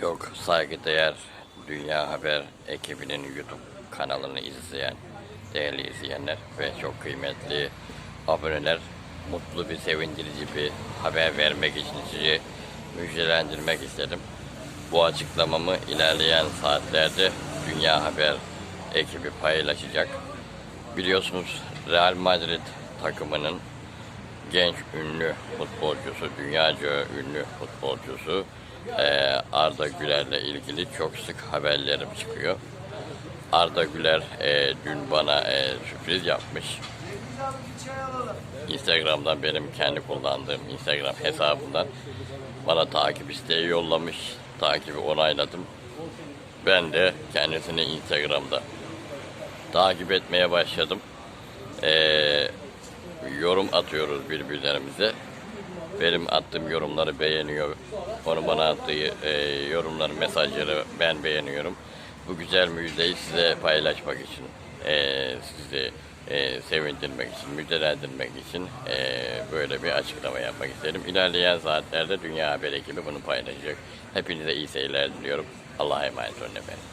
Çok saygıdeğer Dünya Haber ekibinin YouTube kanalını izleyen değerli izleyenler ve çok kıymetli aboneler mutlu bir sevindirici bir haber vermek için sizi müjdelendirmek istedim. Bu açıklamamı ilerleyen saatlerde Dünya Haber ekibi paylaşacak. Biliyorsunuz Real Madrid takımının genç ünlü futbolcusu, dünyaca ünlü futbolcusu eee, Arda Güler'le ilgili çok sık haberlerim çıkıyor. Arda Güler eee, dün bana eee, sürpriz yapmış. Instagram'dan benim kendi kullandığım Instagram hesabından bana takip isteği yollamış. Takibi onayladım. Ben de kendisini Instagram'da takip etmeye başladım. Eee yorum atıyoruz birbirlerimize. Benim attığım yorumları beğeniyor. Onun bana attığı e, yorumları, mesajları ben beğeniyorum. Bu güzel müjdeyi size paylaşmak için, e, sizi e, sevindirmek için, müjdelendirmek için e, böyle bir açıklama yapmak istedim. İlerleyen saatlerde Dünya Haber ekibi bunu paylaşacak. Hepinize iyi seyirler diliyorum. Allah'a emanet olun efendim.